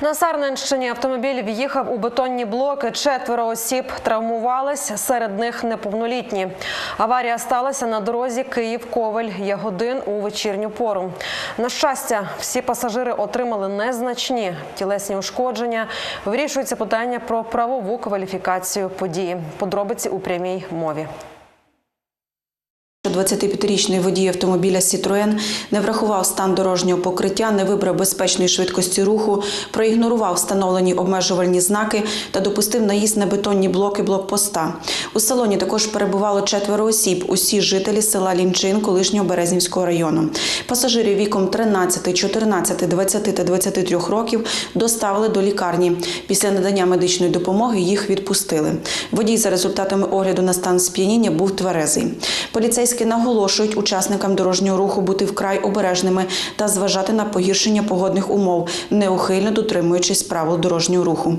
На Сарненщині автомобіль в'їхав у бетонні блоки. Четверо осіб травмувались, серед них неповнолітні. Аварія сталася на дорозі Київ-Ковель Ягодин у вечірню пору. На щастя, всі пасажири отримали незначні тілесні ушкодження. Вирішується питання про правову кваліфікацію події. Подробиці у прямій мові. 25-річний водій автомобіля «Сітроен» не врахував стан дорожнього покриття, не вибрав безпечної швидкості руху, проігнорував встановлені обмежувальні знаки та допустив наїзд на бетонні блоки блокпоста. У салоні також перебувало четверо осіб, усі жителі села Лінчин колишнього Березнівського району. Пасажирів віком 13, 14, 20 та 23 років доставили до лікарні. Після надання медичної допомоги їх відпустили. Водій за результатами огляду на стан сп'яніння був тверезий. Поліцейські наголошують учасникам дорожнього руху бути вкрай обережними та зважати на погіршення погодних умов, неухильно дотримуючись правил дорожнього руху.